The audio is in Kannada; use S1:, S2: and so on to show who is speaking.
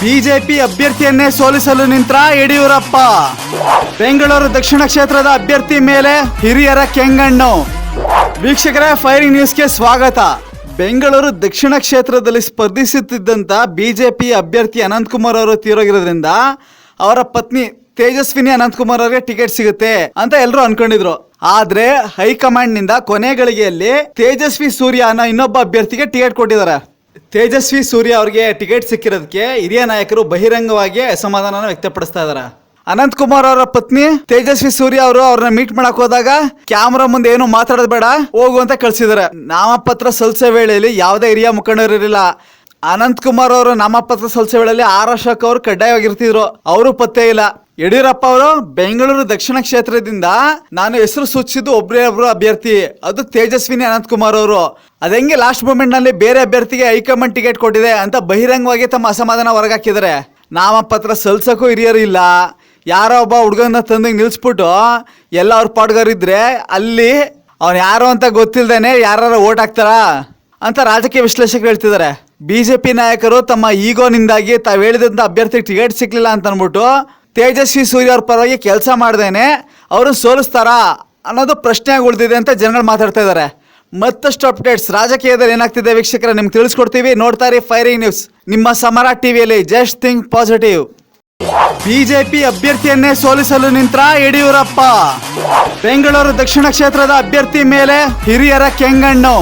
S1: ಬಿಜೆಪಿ ಅಭ್ಯರ್ಥಿಯನ್ನೇ ಸೋಲಿಸಲು ನಿಂತ್ರ ಯಡಿಯೂರಪ್ಪ. ಬೆಂಗಳೂರು ದಕ್ಷಿಣ ಕ್ಷೇತ್ರದ ಅಭ್ಯರ್ಥಿ ಮೇಲೆ ಹಿರಿಯರ ಕೆಂಗಣ್ಣು. ವೀಕ್ಷಕರೇ ಫೈರಿಂಗ್ ನ್ಯೂಸ್ಗೆ ಸ್ವಾಗತ. ಬೆಂಗಳೂರು ದಕ್ಷಿಣ ಕ್ಷೇತ್ರದಲ್ಲಿ ಸ್ಪರ್ಧಿಸುತ್ತಿದ್ದಂತ ಬಿಜೆಪಿ ಅಭ್ಯರ್ಥಿ ಅನಂತಕುಮಾರ್ ಅವರು ತೀರೋಗಿರೋದ್ರಿಂದ ಅವರ ಪತ್ನಿ ತೇಜಸ್ವಿನಿ ಅನಂತಕುಮಾರ್ ಅವರಿಗೆ ಟಿಕೆಟ್ ಸಿಗುತ್ತೆ ಅಂತ ಎಲ್ಲರೂ ಅನ್ಕೊಂಡಿದ್ರು. ಆದ್ರೆ ಹೈಕಮಾಂಡ್ನಿಂದ ಕೊನೆ ಗಳಿಗೆಯಲ್ಲಿ ತೇಜಸ್ವಿ ಸೂರ್ಯ ಅನ್ನೋ ಇನ್ನೊಬ್ಬ ಅಭ್ಯರ್ಥಿಗೆ ಟಿಕೆಟ್ ಕೊಟ್ಟಿದ್ದಾರೆ. ತೇಜಸ್ವಿ ಸೂರ್ಯ ಅವರಿಗೆ ಟಿಕೆಟ್ ಸಿಕ್ಕಿರೋದಕ್ಕೆ ಹಿರಿಯ ನಾಯಕರು ಬಹಿರಂಗವಾಗಿ ಅಸಮಾಧಾನ ವ್ಯಕ್ತಪಡಿಸ್ತಾ ಇದಾರೆ. ಅನಂತ್ ಕುಮಾರ್ ಅವರ ಪತ್ನಿ ತೇಜಸ್ವಿ ಸೂರ್ಯ ಅವರು ಅವ್ರನ್ನ ಮೀಟ್ ಮಾಡಕ್ ಹೋದಾಗ ಕ್ಯಾಮ್ರಾ ಮುಂದೆ ಏನು ಮಾತಾಡೋದ್ ಬೇಡ, ಹೋಗು ಅಂತ ಕಳ್ಸಿದಾರೆ. ನಾಮಪತ್ರ ಸಲ್ಲಿಸೋ ವೇಳೆಯಲ್ಲಿ ಯಾವುದೇ ಹಿರಿಯ ಮುಖಂಡರು ಇರಲಿಲ್ಲ. ಅನಂತ್ ಕುಮಾರ್ ಅವರು ನಾಮಪತ್ರ ಸಲ್ಲಿಸೋ ವೇಳೆಯಲ್ಲಿ ಆರ್ ಅಶೋಕ್ ಅವರು ಕಡ್ಡಾಯವಾಗಿರ್ತಿದ್ರು. ಅವರು ಪತ್ತೆ ಇಲ್ಲ. ಯಡಿಯೂರಪ್ಪ ಅವರು ಬೆಂಗಳೂರು ದಕ್ಷಿಣ ಕ್ಷೇತ್ರದಿಂದ ನಾನು ಹೆಸರು ಸೂಚಿಸಿದ್ದು ಒಬ್ಬರೇ ಒಬ್ರು ಅಭ್ಯರ್ಥಿ. ಅದು ತೇಜಸ್ವಿನಿ ಅನಂತ್ ಕುಮಾರ್ ಅವರು ಅದೆಂಗೆ ಲಾಸ್ಟ್ ಮೂಮೆಂಟ್ನಲ್ಲಿ ಬೇರೆ ಅಭ್ಯರ್ಥಿಗೆ ಹೈಕಮಾಂಡ್ ಟಿಕೆಟ್ ಕೊಟ್ಟಿದೆ ಅಂತ ಬಹಿರಂಗವಾಗಿ ತಮ್ಮ ಅಸಮಾಧಾನ ಹೊರಗಾಕಿದ್ದಾರೆ. ನಾಮಪತ್ರ ಸಲ್ಸಕ್ಕೂ ಹಿರಿಯರು ಇಲ್ಲ. ಯಾರೋ ಒಬ್ಬ ಹುಡುಗನ ತಂದು ನಿಲ್ಸ್ಬಿಟ್ಟು ಎಲ್ಲ ಅವ್ರ ಪಾಡ್ಗಾರಿದ್ರೆ ಅಲ್ಲಿ ಅವ್ನು ಯಾರು ಅಂತ ಗೊತ್ತಿಲ್ದೇನೆ ಯಾರು ಓಟ್ ಹಾಕ್ತಾರಾ ಅಂತ ರಾಜಕೀಯ ವಿಶ್ಲೇಷಕರು ಹೇಳ್ತಿದ್ದಾರೆ. ಬಿಜೆಪಿ ನಾಯಕರು ತಮ್ಮ ಈಗೋನಿಂದಾಗಿ ತಾವು ಹೇಳಿದಂಥ ಅಭ್ಯರ್ಥಿಗೆ ಟಿಕೆಟ್ ಸಿಕ್ಕಲಿಲ್ಲ ಅಂತ ಅಂದ್ಬಿಟ್ಟು ತೇಜಸ್ವಿ ಸೂರ್ಯ ಅವ್ರ ಪರವಾಗಿ ಕೆಲಸ ಮಾಡ್ದೇನೆ ಅವರು ಸೋಲಿಸ್ತಾರಾ ಅನ್ನೋದು ಪ್ರಶ್ನೆ ಉಳಿದಿದೆ ಅಂತ ಜನಗಳು ಮಾತಾಡ್ತಾ ಇದ್ದಾರೆ ಮತ್ತಷ್ಟು ಅಪ್ಡೇಟ್ಸ್ ರಾಜಕೀಯದಲ್ಲಿ ಏನಾಗ್ತಿದೆ ವೀಕ್ಷಕರ, ನಿಮ್ಗೆ ತಿಳಿಸ್ಕೊಡ್ತೀವಿ. ನೋಡ್ತಾ ಇರಿ ಫೈರಿಂಗ್ ನ್ಯೂಸ್ ನಿಮ್ಮ ಸಮರ ಟಿವಿಯಲ್ಲಿ ಜಸ್ಟ್ ಥಿಂಕ್ ಪಾಸಿಟಿವ್ ಬಿಜೆಪಿ ಅಭ್ಯರ್ಥಿಯನ್ನೇ ಸೋಲಿಸಲು ನಿಂತ್ರ ಯಡಿಯೂರಪ್ಪ. ಬೆಂಗಳೂರು ದಕ್ಷಿಣ ಕ್ಷೇತ್ರದ ಅಭ್ಯರ್ಥಿ ಮೇಲೆ ಹಿರಿಯರ ಕೆಂಗಣ್ಣು.